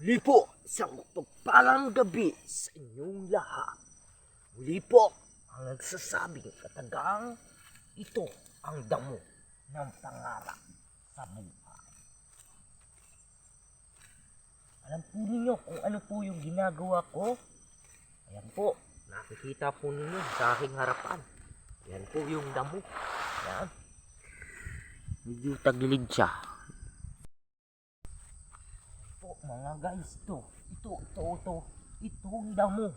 Muli po, isang pagpalang gabi sa inyong lahat. Muli po, ang nagsasabing katagang ito ang damo ng pangarap sa buhay. Alam po ninyo kung ano po yung ginagawa ko? Ayan po, nakikita po ninyo sa aking harapan. Ayan po yung damo. Ayan. Medyo tagilid siya mga guys to ito ito ito itong damo.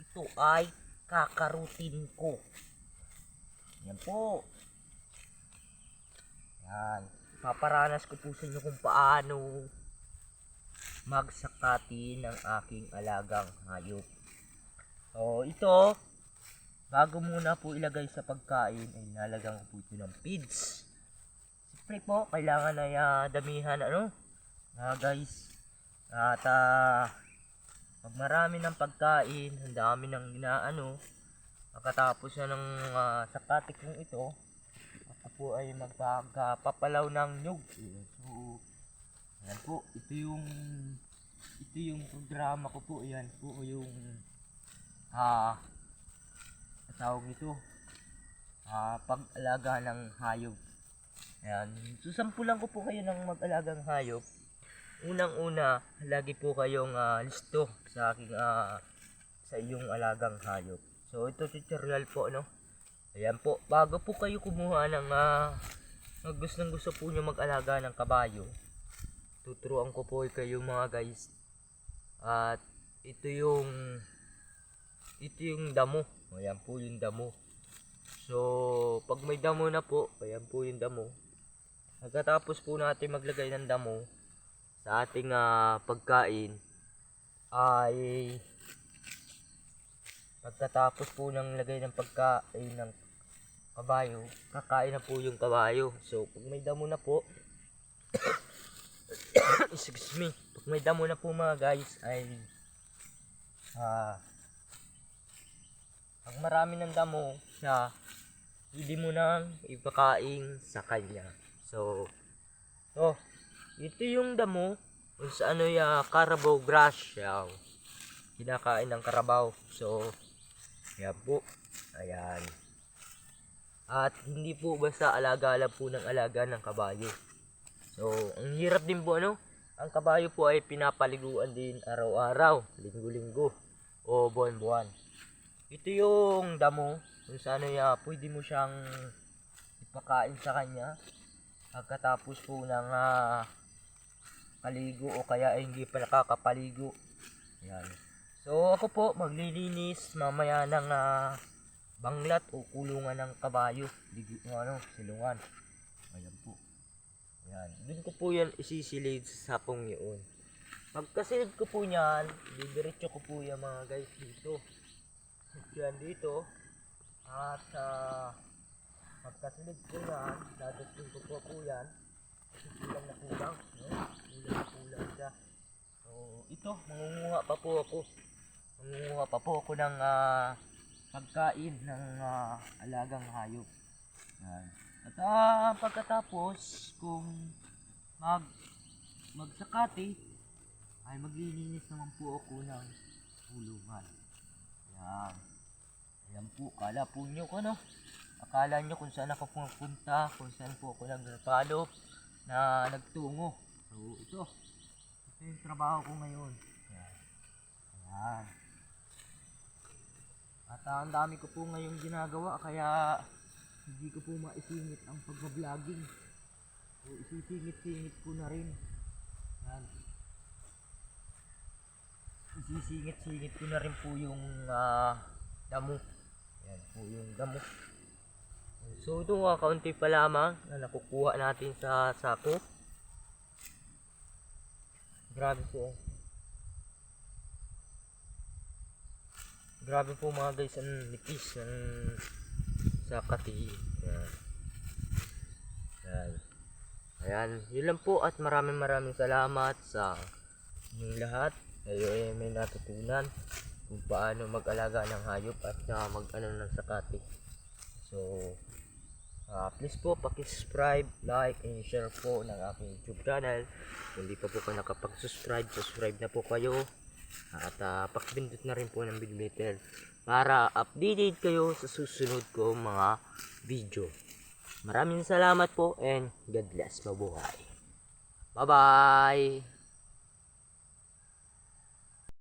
Ito ay kakarutin ko. Yan po. Yan. Paparanas ko po sa inyo kung paano magsakati ng aking alagang hayop. So ito bago muna po ilagay sa pagkain ay nalagyan ko po ito ng feeds. Siyempre po kailangan ay ah, damihan ano Ah, guys. At ah, pag marami ng pagkain, ang dami ng inaano, pagkatapos na ng uh, sakati kong ito, ako po ay magpapalaw ng nyug. So, yan po, ito yung ito yung programa ko po, yan po yung ah ang tawag nito ah pag-alaga ng hayop. Ayan, susampulan ko po kayo ng mag-alagang hayop unang-una, lagi po kayong ah, listo sa aking ah, sa iyong alagang hayop. So ito tutorial po no. Ayan po, bago po kayo kumuha ng uh, gustong gusto po niyo mag-alaga ng kabayo. Tuturuan ko po kayo mga guys. At ito yung ito yung damo. Ayan po yung damo. So, pag may damo na po, ayan po yung damo. Pagkatapos po natin maglagay ng damo, sa ating ah, pagkain ay pagkatapos po ng lagay ng pagkain ng kabayo, kakain na po yung kabayo. So, pag may damo na po, excuse me, pag may damo na po mga guys ay ah pag marami ng damo siya, hindi mo nang ipakain sa kanya. So, oh, ito yung damo kung sa ano ya carabao grass yaw. Kinakain ng karabaw. So, yan po. Ayan. At hindi po basta alaga lang po ng alaga ng kabayo. So, ang hirap din po ano, ang kabayo po ay pinapaliguan din araw-araw, linggo-linggo o buwan-buwan. Ito yung damo kung sa ano ya, pwede mo siyang ipakain sa kanya pagkatapos po ng ah, kaligo o kaya ay hindi pa nakakapaligo. Yan. So ako po maglilinis mamaya ng ah, banglat o kulungan ng kabayo. Ligo, ano, silungan. Ayan po. Yan. Doon ko po yan isisilid sa sapong yun. Pagkasilid ko po yan, didiretso ko po yan mga guys dito. Yan dito. At uh, pagkasilid ko yan, dadating ko po po yan. Kulang na kulang siya. So, ito, mangunguha pa po ako. Mangunguha pa po ako ng ah, pagkain ng ah, alagang hayop. Yan. At ah, pagkatapos, kung mag magsakati, ay maglilinis naman po ako ng kulungan. Yan. Ayan po, kala po nyo ko no? Akala nyo kung saan ako pupunta, kung saan po ako nagpalo na nagtungo. So, ito. Ito yung trabaho ko ngayon. Ayan. Ayan. At ah, ang dami ko po ngayong ginagawa kaya hindi ko po maisingit ang pagbabloging. So, isisingit-singit ko na rin. Yan. Isisingit-singit ko na rin po yung ah, damo. Yan po yung damo. So ito nga kaunti pa lamang na nakukuha natin sa sako. Grabe po. Grabe po mga guys ang nipis ng sakati. Yan. Yan. Ayan, yun lang po at maraming maraming salamat sa inyong lahat. Kayo ay may natutunan kung paano mag-alaga ng hayop at uh, mag-ano ng sakati. So, Ah, please po, paki-subscribe, like, and share po ng aking YouTube channel. Kung hindi pa po kayo nakapag-subscribe, subscribe na po kayo. At uh, pakipindot na rin po ng bell button para updated kayo sa susunod ko mga video. Maraming salamat po and God bless. Mabuhay. Bye-bye!